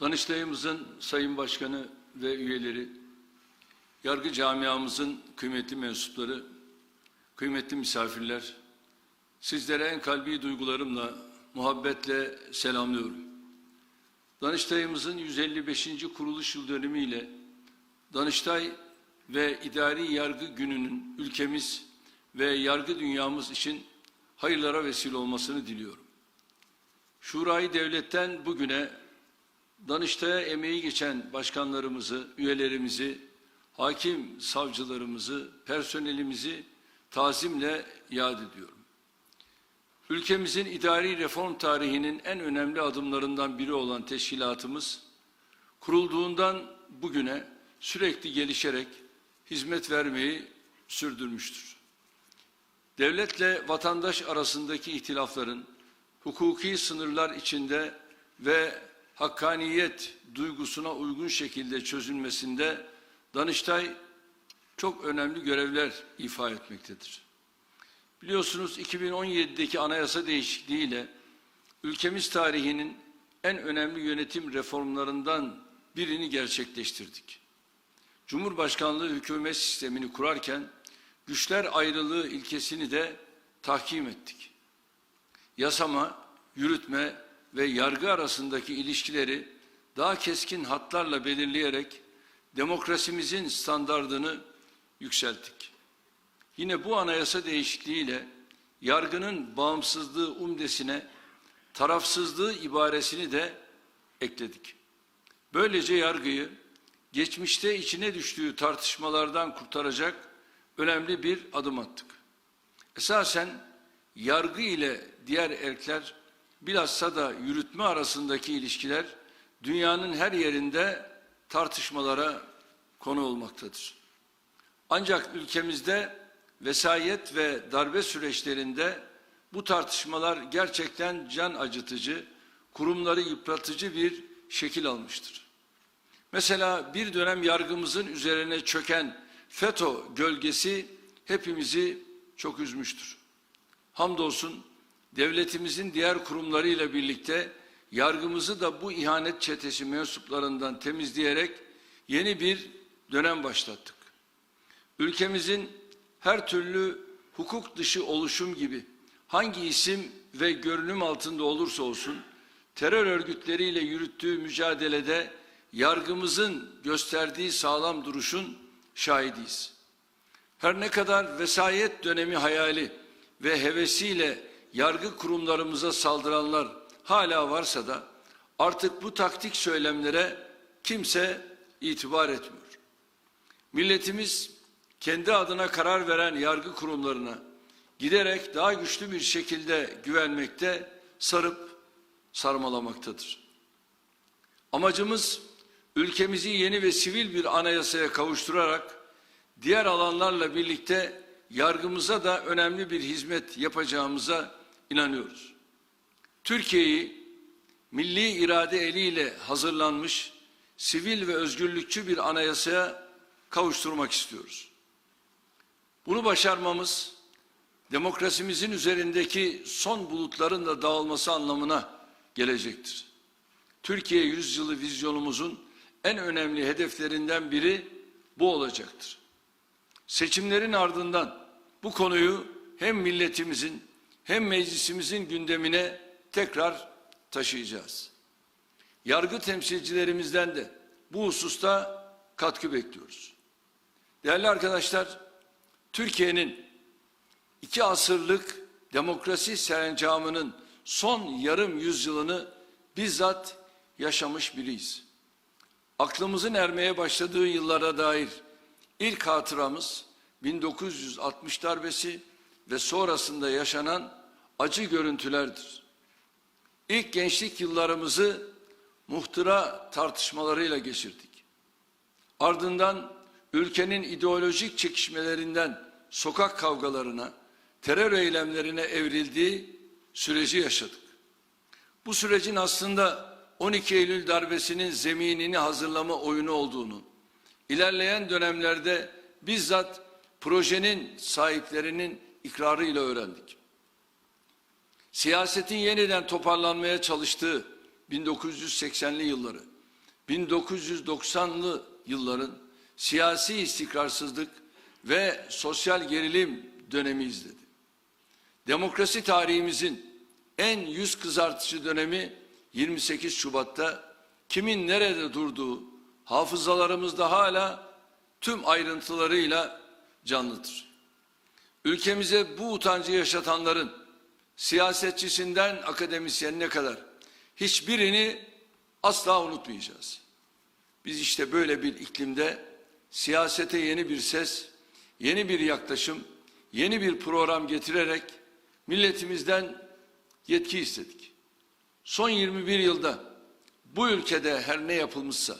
Danıştayımızın Sayın Başkanı ve üyeleri, yargı camiamızın kıymetli mensupları, kıymetli misafirler, sizlere en kalbi duygularımla, muhabbetle selamlıyorum. Danıştayımızın 155. kuruluş yıl dönümüyle Danıştay ve İdari Yargı Günü'nün ülkemiz ve yargı dünyamız için hayırlara vesile olmasını diliyorum. Şurayı devletten bugüne Danıştay'a emeği geçen başkanlarımızı, üyelerimizi, hakim savcılarımızı, personelimizi tazimle yad ediyorum. Ülkemizin idari reform tarihinin en önemli adımlarından biri olan teşkilatımız, kurulduğundan bugüne sürekli gelişerek hizmet vermeyi sürdürmüştür. Devletle vatandaş arasındaki ihtilafların hukuki sınırlar içinde ve hakkaniyet duygusuna uygun şekilde çözülmesinde Danıştay çok önemli görevler ifa etmektedir. Biliyorsunuz 2017'deki anayasa değişikliğiyle ülkemiz tarihinin en önemli yönetim reformlarından birini gerçekleştirdik. Cumhurbaşkanlığı hükümet sistemini kurarken güçler ayrılığı ilkesini de tahkim ettik. Yasama, yürütme ve yargı arasındaki ilişkileri daha keskin hatlarla belirleyerek demokrasimizin standardını yükselttik. Yine bu anayasa değişikliğiyle yargının bağımsızlığı umdesine tarafsızlığı ibaresini de ekledik. Böylece yargıyı geçmişte içine düştüğü tartışmalardan kurtaracak önemli bir adım attık. Esasen yargı ile diğer erkler bilhassa da yürütme arasındaki ilişkiler dünyanın her yerinde tartışmalara konu olmaktadır. Ancak ülkemizde vesayet ve darbe süreçlerinde bu tartışmalar gerçekten can acıtıcı, kurumları yıpratıcı bir şekil almıştır. Mesela bir dönem yargımızın üzerine çöken FETÖ gölgesi hepimizi çok üzmüştür. Hamdolsun devletimizin diğer kurumlarıyla birlikte yargımızı da bu ihanet çetesi mensuplarından temizleyerek yeni bir dönem başlattık. Ülkemizin her türlü hukuk dışı oluşum gibi hangi isim ve görünüm altında olursa olsun terör örgütleriyle yürüttüğü mücadelede yargımızın gösterdiği sağlam duruşun şahidiyiz. Her ne kadar vesayet dönemi hayali ve hevesiyle yargı kurumlarımıza saldıranlar hala varsa da artık bu taktik söylemlere kimse itibar etmiyor. Milletimiz kendi adına karar veren yargı kurumlarına giderek daha güçlü bir şekilde güvenmekte, sarıp sarmalamaktadır. Amacımız ülkemizi yeni ve sivil bir anayasaya kavuşturarak diğer alanlarla birlikte yargımıza da önemli bir hizmet yapacağımıza inanıyoruz. Türkiye'yi milli irade eliyle hazırlanmış sivil ve özgürlükçü bir anayasaya kavuşturmak istiyoruz. Bunu başarmamız demokrasimizin üzerindeki son bulutların da dağılması anlamına gelecektir. Türkiye yüzyılı vizyonumuzun en önemli hedeflerinden biri bu olacaktır. Seçimlerin ardından bu konuyu hem milletimizin hem meclisimizin gündemine tekrar taşıyacağız. Yargı temsilcilerimizden de bu hususta katkı bekliyoruz. Değerli arkadaşlar, Türkiye'nin iki asırlık demokrasi serencamının son yarım yüzyılını bizzat yaşamış biriyiz. Aklımızın ermeye başladığı yıllara dair ilk hatıramız 1960 darbesi ve sonrasında yaşanan acı görüntülerdir. İlk gençlik yıllarımızı muhtıra tartışmalarıyla geçirdik. Ardından ülkenin ideolojik çekişmelerinden sokak kavgalarına, terör eylemlerine evrildiği süreci yaşadık. Bu sürecin aslında 12 Eylül darbesinin zeminini hazırlama oyunu olduğunu, ilerleyen dönemlerde bizzat projenin sahiplerinin ikrarıyla öğrendik. Siyasetin yeniden toparlanmaya çalıştığı 1980'li yılları, 1990'lı yılların siyasi istikrarsızlık ve sosyal gerilim dönemi izledi. Demokrasi tarihimizin en yüz kızartıcı dönemi 28 Şubat'ta kimin nerede durduğu hafızalarımızda hala tüm ayrıntılarıyla canlıdır. Ülkemize bu utancı yaşatanların siyasetçisinden akademisyenine kadar hiçbirini asla unutmayacağız. Biz işte böyle bir iklimde siyasete yeni bir ses, yeni bir yaklaşım, yeni bir program getirerek milletimizden yetki istedik. Son 21 yılda bu ülkede her ne yapılmışsa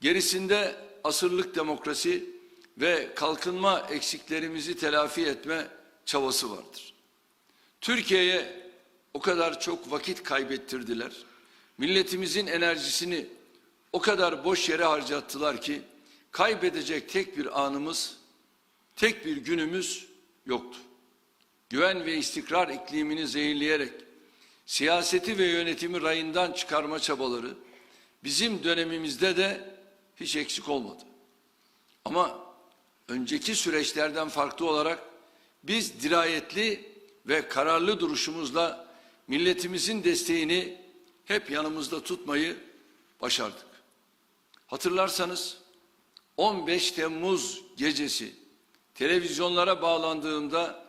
gerisinde asırlık demokrasi ve kalkınma eksiklerimizi telafi etme çabası vardır. Türkiye'ye o kadar çok vakit kaybettirdiler. Milletimizin enerjisini o kadar boş yere harcattılar ki kaybedecek tek bir anımız, tek bir günümüz yoktu. Güven ve istikrar iklimini zehirleyerek siyaseti ve yönetimi rayından çıkarma çabaları bizim dönemimizde de hiç eksik olmadı. Ama önceki süreçlerden farklı olarak biz dirayetli ve kararlı duruşumuzla milletimizin desteğini hep yanımızda tutmayı başardık. Hatırlarsanız 15 Temmuz gecesi televizyonlara bağlandığımda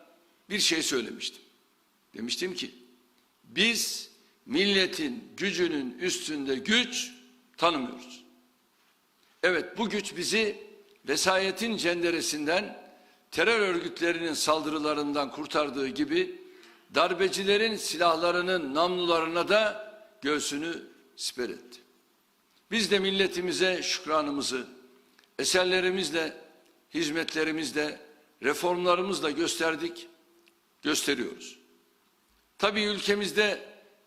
bir şey söylemiştim. Demiştim ki biz milletin gücünün üstünde güç tanımıyoruz. Evet bu güç bizi vesayetin cenderesinden terör örgütlerinin saldırılarından kurtardığı gibi darbecilerin silahlarının namlularına da göğsünü siper etti. Biz de milletimize şükranımızı eserlerimizle, hizmetlerimizle, reformlarımızla gösterdik, gösteriyoruz. Tabii ülkemizde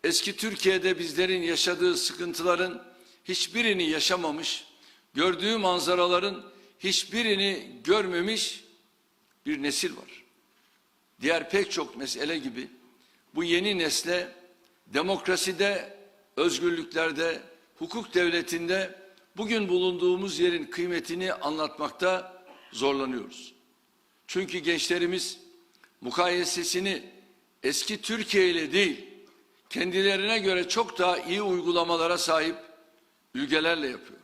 eski Türkiye'de bizlerin yaşadığı sıkıntıların hiçbirini yaşamamış, gördüğü manzaraların hiçbirini görmemiş bir nesil var. Diğer pek çok mesele gibi bu yeni nesle demokraside, özgürlüklerde, hukuk devletinde bugün bulunduğumuz yerin kıymetini anlatmakta zorlanıyoruz. Çünkü gençlerimiz mukayesesini eski Türkiye ile değil, kendilerine göre çok daha iyi uygulamalara sahip ülkelerle yapıyor.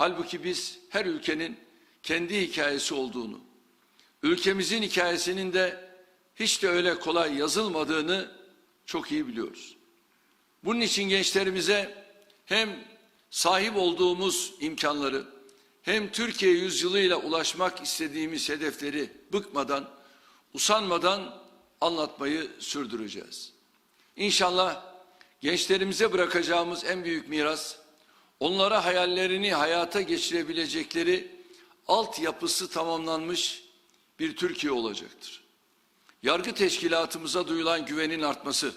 Halbuki biz her ülkenin kendi hikayesi olduğunu, ülkemizin hikayesinin de hiç de öyle kolay yazılmadığını çok iyi biliyoruz. Bunun için gençlerimize hem sahip olduğumuz imkanları hem Türkiye yüzyılıyla ulaşmak istediğimiz hedefleri bıkmadan, usanmadan anlatmayı sürdüreceğiz. İnşallah gençlerimize bırakacağımız en büyük miras onlara hayallerini hayata geçirebilecekleri altyapısı tamamlanmış bir Türkiye olacaktır. Yargı teşkilatımıza duyulan güvenin artması,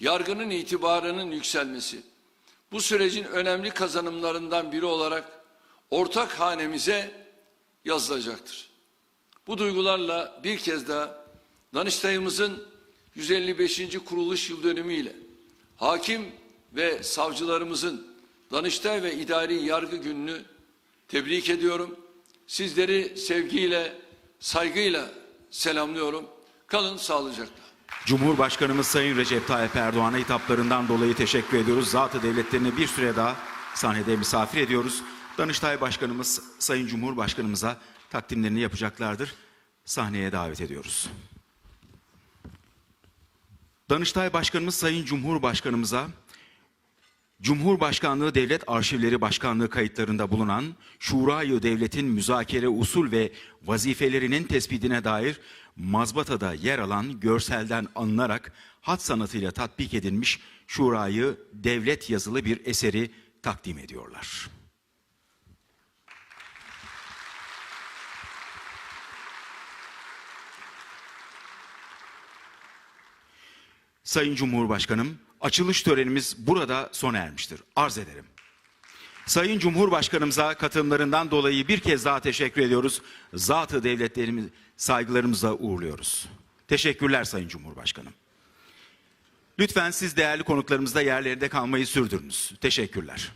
yargının itibarının yükselmesi, bu sürecin önemli kazanımlarından biri olarak ortak hanemize yazılacaktır. Bu duygularla bir kez daha Danıştayımızın 155. kuruluş yıl dönümüyle hakim ve savcılarımızın Danıştay ve İdari Yargı Günü'nü tebrik ediyorum. Sizleri sevgiyle, saygıyla selamlıyorum. Kalın sağlıcakla. Cumhurbaşkanımız Sayın Recep Tayyip Erdoğan'a hitaplarından dolayı teşekkür ediyoruz. Zatı devletlerini bir süre daha sahnede misafir ediyoruz. Danıştay Başkanımız Sayın Cumhurbaşkanımıza takdimlerini yapacaklardır. Sahneye davet ediyoruz. Danıştay Başkanımız Sayın Cumhurbaşkanımıza Cumhurbaşkanlığı Devlet Arşivleri Başkanlığı kayıtlarında bulunan Şurayı Devlet'in müzakere usul ve vazifelerinin tespitine dair mazbatada yer alan görselden alınarak hat sanatıyla tatbik edilmiş Şurayı Devlet yazılı bir eseri takdim ediyorlar. Sayın Cumhurbaşkanım, açılış törenimiz burada sona ermiştir. Arz ederim. Sayın Cumhurbaşkanımıza katılımlarından dolayı bir kez daha teşekkür ediyoruz. Zatı devletlerimiz saygılarımızla uğurluyoruz. Teşekkürler Sayın Cumhurbaşkanım. Lütfen siz değerli konuklarımızda yerlerinde kalmayı sürdürünüz. Teşekkürler.